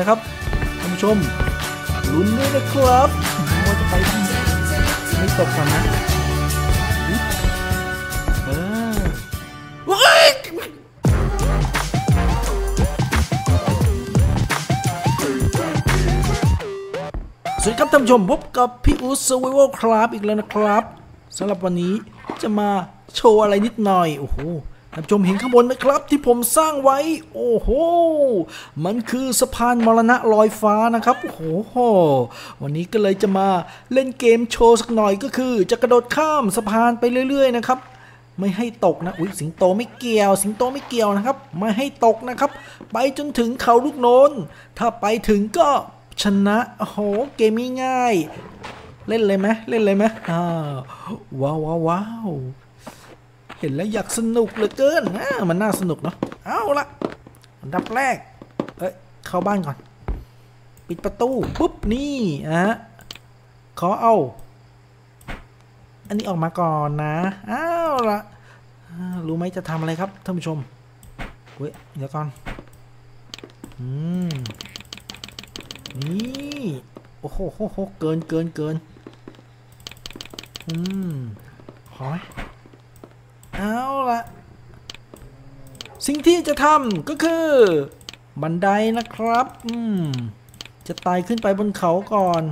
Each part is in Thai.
นะครับท่านผู้ชมลุ้นด้วยนะครับว่าจะไปที่ไหนไม่ตกก่อนนะเออว้ายสวัสดีครับท่านผู้ชมพบกับพี่อู๊ด Survival ครับอีกแล้วนะครับสำหรับวันนี้จะมาโชว์อะไรนิดหน่อย โอ้โห ท่านผู้ชมเห็นข้างบนไหมครับ ที่ผมสร้างไว้ โอ้โห มันคือสะพานมรณะลอยฟ้านะครับ โอ้โห วันนี้ก็เลยจะมาเล่นเกมโชว์สักหน่อยก็คือ จะกระโดดข้ามสะพานไปเรื่อย ๆ นะครับ ไม่ให้ตกนะอุ้ยสิงโตไม่เกี่ยว สิงโตไม่เกี่ยวนะครับ ไม่ให้ตกนะครับ ไปจนถึงเขาลูกโนนถ้าไปถึงก็ชนะโอ้โหเกมง่ายเล่นเลยไหมเล่นเลยไหมอ่าว้าวว้าวว้าว เห็นแล้วอยากสนุกเหลือเกินอ่ามันน่าสนุกเนาะเอาละอันดับแรกเอ้ยเข้าบ้านก่อน ปิดประตูปุ๊บนี่อะขอเอา อันนี้ออกมาก่อนนะอ้าวละรู้ไหมจะทำอะไรครับท่านผู้ชมเว้ยเดี๋ยวก่อนอืมนี่โอ้โหโหโหเกินเกินเกินอืมพอไหม เอาละสิ่งที่จะทำก็คือ บันไดนะครับ อืม จะไต่ขึ้นไปบนเขาก่อน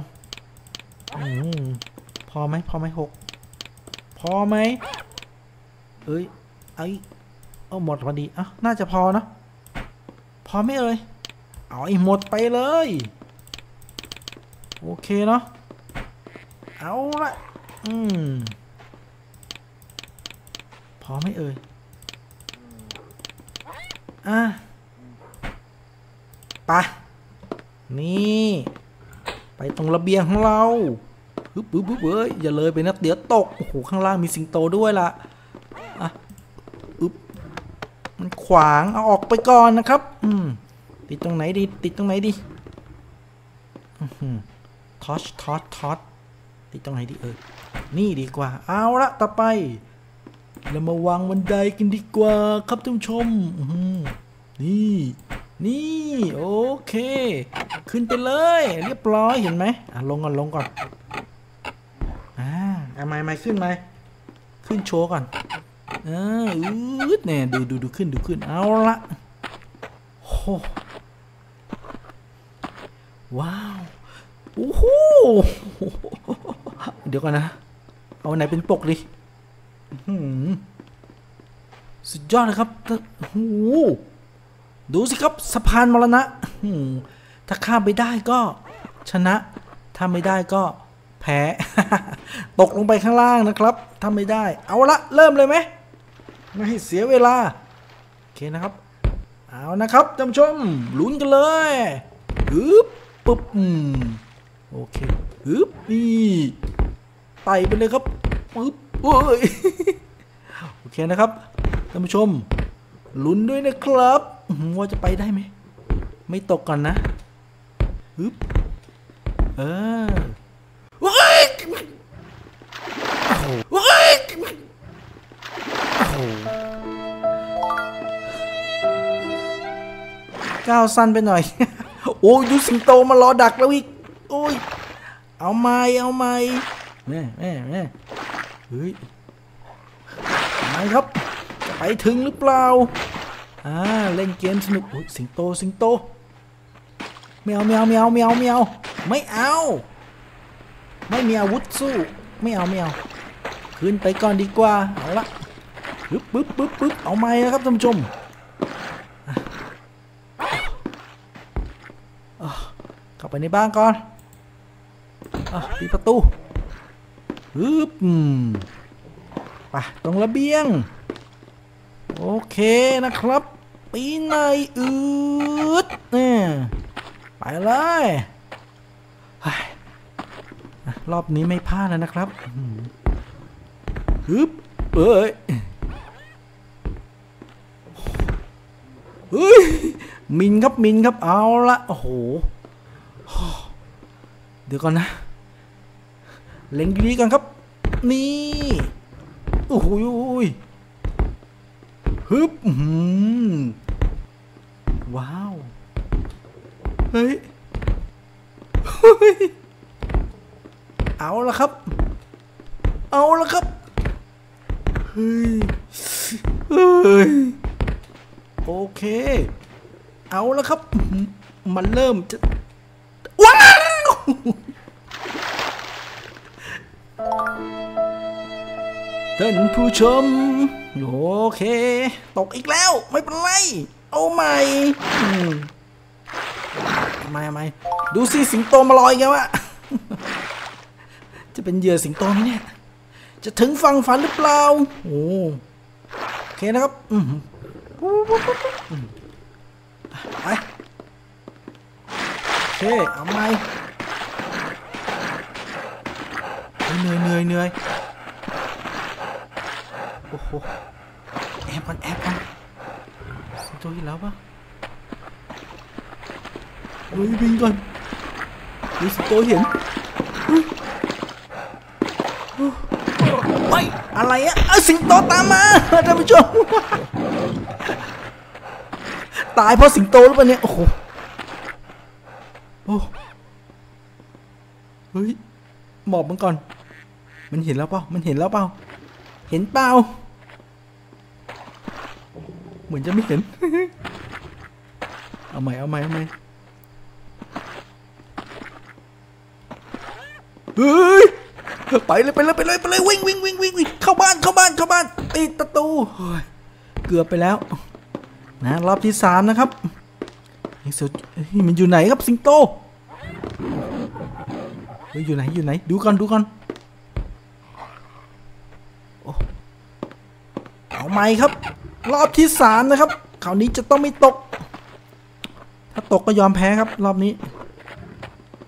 อืมพอไหมพอไหมหก พอไหมเอ้ยไอ้เอาหมดพอดีอะน่าจะพอเนอะพอไหมเอ่ยเอาไอ้หมดไปเลย โอเคเนาะเอาละอืม พอไหมเอ่ยอะปะนี่ ไปตรงระเบียงของเราปึ๊บปึ๊บปึ๊บเอ้ยอย่าเลยไปนะเดี๋ยวตก โอ้โห ข้างล่างมีสิงโตด้วยล่ะ อะอึ๊บมันขวาง เอาออกไปก่อนนะครับ อืม ติดตรงไหนดี ติดตรงไหนดีทอชทอชทอชติดตรงไหนดีเออ นี่ดีกว่า เอาละต่อไป เรามาวางบันไดกันดีกว่าครับท่านผู้ชมนี่ นี่โอเค ขึ้นไปเลย เรียบร้อยเห็นไหมอะลงก่อนลงก่อนอ่าเอาไม่ไม่ขึ้นไหมขึ้นโชว์ก่อนเอออืดเนี่ยดูดูดูขึ้นดูขึ้นเอาละโอ้ว้าวโอ้โหเดี๋ยวก่อนนะ เอาไหนเป็นปกดิ สุดยอดเลยครับโอ้โหดูสิครับสะพานมรณะ ถ้าข้ามไปได้ก็ชนะ ถ้าไม่ได้ก็แพ้ ตกลงไปข้างล่างนะครับทำไม่ได้ เอาละเริ่มเลยไหม ไม่ให้เสียเวลา โอเคนะครับ เอานะครับท่านผู้ชม ลุ้นกันเลยฮึบปุ๊บโอเคฮึบนี่ไต่ไปเลยครับปึ๊บ เอ้ยโอเคนะครับท่านผู้ชมลุ้นด้วยนะครับว่าจะไปได้ไหมไม่ตกก่อนนะฮึบเออว้ายโอ้โหว้ายโอ้โหก้าวสั้นไปหน่อย โอ้ยดูสิงโตมารอดักแล้วอีก โอ้ย เอาไม้เอาไม้แม่แม่แม่ เฮ้ยม้ครับจะไปถึงหรือเปล่าอ่าเล่นเกมสนุกโอ้ยสิงโตสิงโตไม่เอาไม่เอาไม่เอาไม่เอาไม่เอาไม่เอา ไม่มีอาวุธสู้ไม่เอาไม่เอาขึ้นไปก่อนดีกว่าเอาละปึ๊บปึ๊บปึ๊บปึ๊บเอาไม้นะครับท่านผู้ชมอะอะเข้าไปในบ้านก่อนอปิดประตู ปึ๊บไปตรงระเบียง โอเคนะครับ ปีนในอืดเนี่ยไปเลยรอบนี้ไม่พลาดแล้วนะครับฮึบเอ้ยเฮ้ย มินครับมินครับเอาละโอ้โห เดี๋ยวก่อนนะ เล็งดีๆกันครับ นี่โอ้โหยฮึบหือว้าวเฮ้ยเฮ้ย เอาละครับ เอาละครับ เฮ้ย เฮ้ย โอเค เอาละครับ มันเริ่มจะ ท่านผู้ชม โอเค ตกอีกแล้ว ไม่เป็นไร เอาใหม่อืมาใหม่เอาใหม่ดูสิสิงโตมาลอยกันวะจะเป็นเหยื่อสิงโตไหมเนี่ย จะถึงฝั่งฝันหรือเปล่า โอ้โอเคนะครับ อืมมไปโอเค เอาไหมเหนื่อยเหนื่อยเหนื่อย โอ้โหแอบกันแอบกันสิงโตอีกแล้วปะเฮ้ยวิ่งก่อนดูสิงโตเห็นเฮ้ยอะไรอะสิงโตตามมาท่านผู้ชมตายเพราะสิงโตหรือเปล่าเนี่ย โอ้โหโอ้เฮ้ยหมอบมันก่อน มันเห็นแล้วเปล่ามันเห็นแล้วเปล่า เห็นเปล่า เหมือนจะไม่เห็น เอาใหม่ เอาใหม่ เอาใหม่ เฮ้ย ไปเลย ไปเลย ไปเลย ไปเลย วิ่งวิ่งวิ่งวิ่งวิ่งเข้าบ้าน เข้าบ้าน เข้าบ้าน ปิดประตู เกือบไปแล้ว นะ รอบที่สามนะครับเฮ้สุดมันอยู่ไหนครับสิงโต อยู่ไหน อยู่ไหน ดูก่อน ดูก่อนโอ้เอาไหมครับ รอบที่สามนะครับคราวนี้จะต้องไม่ตก ถ้าตกก็ยอมแพ้ครับ รอบนี้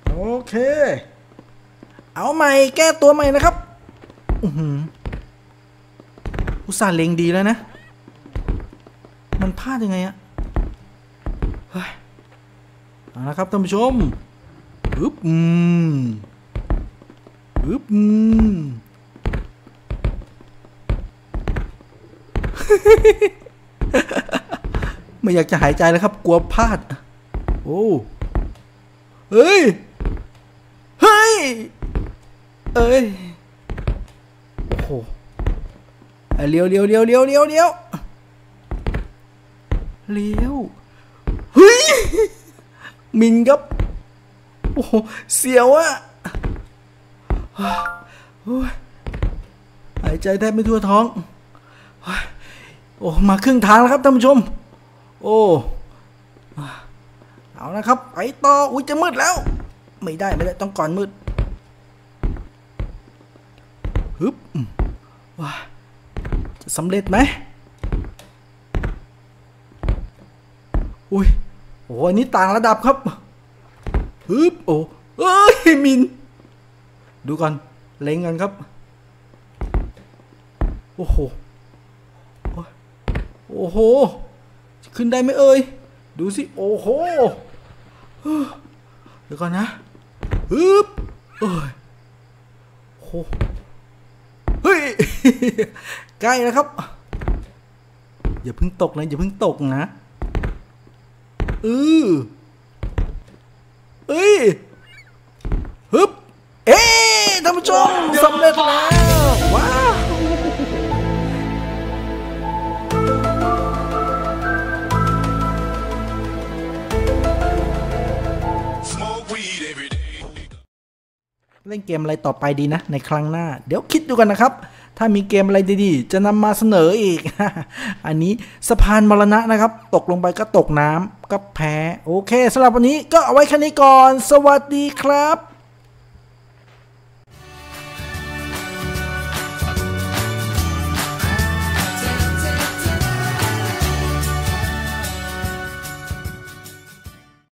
โอเค เอาใหม่แก้ตัวใหม่นะครับอือหืออุตส่าห์เล็งดีแล้วนะ มันพลาดยังไงอะเฮ้ยเอาละครับท่านผู้ชมอึ๊บอืมอึ๊บอืม ไม่อยากจะหายใจแล้วครับ กลัวพลาด โอ้เฮ้ย เฮ้ย เอ้ย โอ้โหอะเลี้ยวเลี้ยวเลี้ยวเลี้ยวเลี้ยวเลี้ยวเลี้ยว เฮ้ย มินครับ โอ้โห เสียวอะหายใจแทบไม่ทั่วท้อง โอ้มาครึ่งทางแล้วครับท่านผู้ชม โอ้เอานะครับไปต่ออุ้ยจะมืดแล้ว ไม่ได้ไม่ได้ต้องก่อนมืดฮึบว้าจะสำเร็จไหมอุ้ยโอ้อันนี้ต่างระดับครับฮึบโอ้เอ้ยมิน ดูก่อนเล็งกันครับ โอ้โห โอ้โห ขึ้นได้ไหมเอ่ย ดูสิ โอ้โห เดี๋ยวก่อนนะฮึบเอ้ยโอ้โหเฮ้ย ใกล้แล้วครับ อย่าเพิ่งตกนะ อย่าเพิ่งตกนะเออเอ้ยฮึบ เอ๊ะท่านผู้ชมสำเร็จแล้วว้าว เล่นเกมอะไรต่อไปดีนะ ในครั้งหน้า เดี๋ยวคิดดูกันนะครับ ถ้ามีเกมอะไรดีๆ จะนำมาเสนออีก อันนี้สะพานมรณะนะครับ ตกลงไปก็ตกน้ำก็แพ้ โอเคสำหรับวันนี้ก็เอาไว้แค่นี้ก่อน สวัสดีครับ